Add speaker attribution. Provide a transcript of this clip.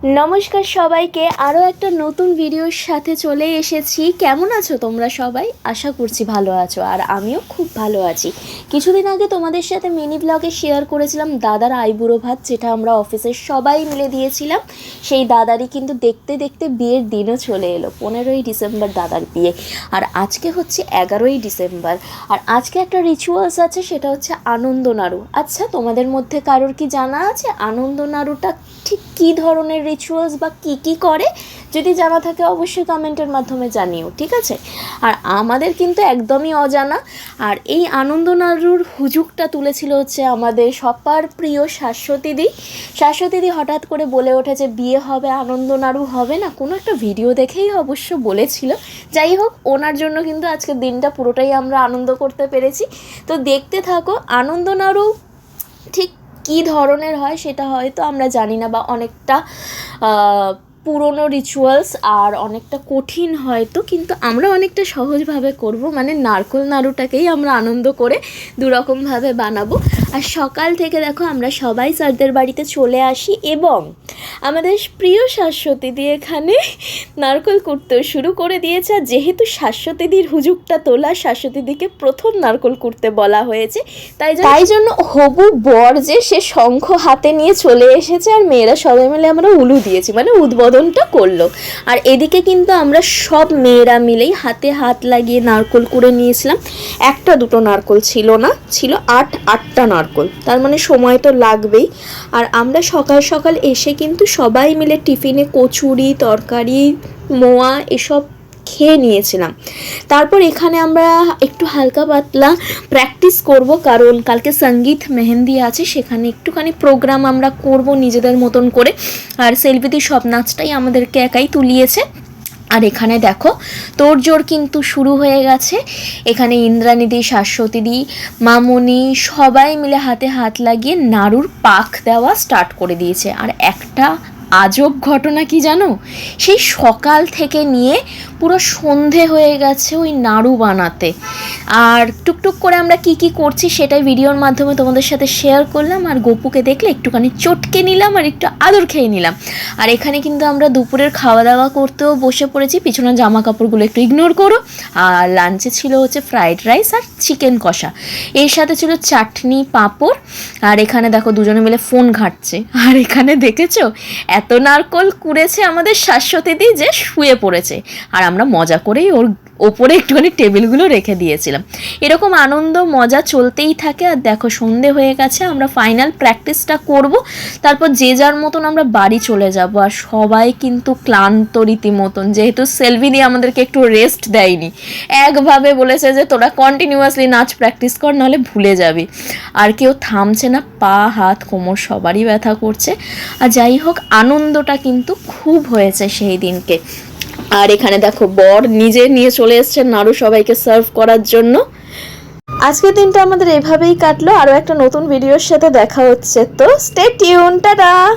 Speaker 1: নমস্কার সবাইকে। আরও একটা নতুন ভিডিওর সাথে চলে এসেছি। কেমন আছো তোমরা সবাই? আশা করছি ভালো আছো, আর আমিও খুব ভালো আছি। কিছুদিন আগে তোমাদের সাথে মিনি ব্লগে শেয়ার করেছিলাম দাদার আইবুড়ো ভাত, যেটা আমরা অফিসের সবাই মিলে দিয়েছিলাম। সেই দাদারই কিন্তু দেখতে দেখতে বিয়ের দিনও চলে এলো, পনেরোই ডিসেম্বর দাদার বিয়ে। আর আজকে হচ্ছে এগারোই ডিসেম্বর। আর আজকে একটা রিচুয়ালস আছে, সেটা হচ্ছে আনন্দ নাড়ু আচ্ছা তোমাদের মধ্যে কারোর কি জানা আছে? আনন্দ নাড়ুটা ঠিক কী ধরনের রিচুয়ালস বা কী কী করে, যদি জানা থাকে অবশ্যই কমেন্টের মাধ্যমে জানিও, ঠিক আছে? আর আমাদের কিন্তু একদমই অজানা, আর এই আনন্দ নাড়ুর হুজুকটা তুলেছিল হচ্ছে আমাদের সবার প্রিয় শাশ্বতীদি। শাশ্বতীদি হঠাৎ করে বলে ওঠে যে বিয়ে হবে আনন্দ নাড়ু হবে না? কোনো একটা ভিডিও দেখেই অবশ্য বলেছিল। যাই হোক, ওনার জন্য কিন্তু আজকের দিনটা পুরোটাই আমরা আনন্দ করতে পেরেছি। তো দেখতে থাকো আনন্দ নাড়ু ঠিক কী ধরনের হয় সেটা হয়তো আমরা জানি না বা অনেকটা পুরনো রিচুয়ালস আর অনেকটা কঠিন হয়তো, কিন্তু আমরা অনেকটা সহজভাবে করব। মানে নারকোল নাড়ুটাকেই আমরা আনন্দ করে দুরকমভাবে বানাবো। আর সকাল থেকে দেখো আমরা সবাই স্যারদের বাড়িতে চলে আসি এবং আমাদের প্রিয় শাশ্বতীদি এখানে নারকোল কুটতেও শুরু করে দিয়েছে। আর যেহেতু শাশ্বতীদির হুজুকটা তোলা, শাশ্বতীদিকে প্রথম নারকোল কুটতে বলা হয়েছে, তাই তাই জন্য হবু বর যে, সে শঙ্খ হাতে নিয়ে চলে এসেছে আর মেয়েরা সবাই মিলে আমরা উলু দিয়েছি মানে উদ্বোধনটা করল। আর এদিকে কিন্তু আমরা সব মেয়েরা মিলেই হাতে হাত লাগিয়ে নারকোল করে নিয়েছিলাম। একটা দুটো নারকোল ছিল না, ছিল আট, আটটা নারকোল। তার মানে সময় তো লাগবেই। আর আমরা সকাল সকাল এসে কিন্তু সবাই মিলে টিফিনে কচুরি, তরকারি, মোয়া এসব খেয়ে নিয়েছিলাম। তারপর এখানে আমরা একটু হালকা পাতলা প্র্যাকটিস করব, কারণ কালকে সংগীত মেহেন্দি আছে, সেখানে একটুখানি প্রোগ্রাম আমরা করব নিজেদের মতন করে। আর সেলফিদি সব নাচটাই আমাদেরকে একাই তুলিয়েছে। আর এখানে দেখো তোড়জোড় কিন্তু শুরু হয়ে গেছে। এখানে ইন্দ্রাণীদি শাশ্বতীদি মামনি সবাই মিলে হাতে হাত লাগিয়ে নাড়ুর পাক দেওয়া স্টার্ট করে দিয়েছে। আর একটা আজব ঘটনা কি জানো? সেই সকাল থেকে নিয়ে পুরো সন্ধে হয়ে গেছে ওই নাড়ু বানাতে। আর টুকটুক করে আমরা কি কি করছি সেটাই ভিডিওর মাধ্যমে তোমাদের সাথে শেয়ার করলাম। আর গপুকে দেখলে একটুখানি চটকে নিলাম আর একটু আদর খেয়ে নিলাম। আর এখানে কিন্তু আমরা দুপুরের খাওয়া দাওয়া করতেও বসে পড়েছি। পিছনের জামা কাপড়গুলো একটু ইগনোর করো। আর লাঞ্চে ছিল হচ্ছে ফ্রাইড রাইস আর চিকেন কষা। এর সাথে ছিল চাটনি, পাঁপড়। আর এখানে দেখো দুজনে মিলে ফোন ঘাঁটছে। আর এখানে দেখেছ? এত নারকল কুড়েছে আমাদের শাশ্বতীদি যে শুয়ে পড়েছে। আর আমরা মজা করেই ওর ওপরে একটুখানি টেবিলগুলো রেখে দিয়েছিলাম। এরকম আনন্দ, মজা চলতেই থাকে। আর দেখো, সন্ধে হয়ে গেছে, আমরা ফাইনাল প্র্যাকটিসটা করব। তারপর যে যার মতন আমরা বাড়ি চলে যাব। আর সবাই কিন্তু ক্লান্ত রীতিমতন, যেহেতু সেলভিনি আমাদেরকে একটু রেস্ট দেয়নি। একভাবে বলেছে যে, তোরা কন্টিনিউয়াসলি নাচ প্র্যাকটিস কর, নাহলে ভুলে যাবি। আর কেউ থামছে না, পা, হাত, কোমর সবারই ব্যথা করছে। আর যাই হোক, আনন্দটা কিন্তু খুব হয়েছে সেই দিনকে। আর এখানে দেখো বর নিজে নিয়ে চলে এসছে নাড়ু সবাইকে সার্ভ করার জন্য। আজকের দিনটা আমাদের এভাবেই কাটলো। আরও একটা নতুন ভিডিওর সাথে দেখা হচ্ছে। তো স্টে টিউন টাটা!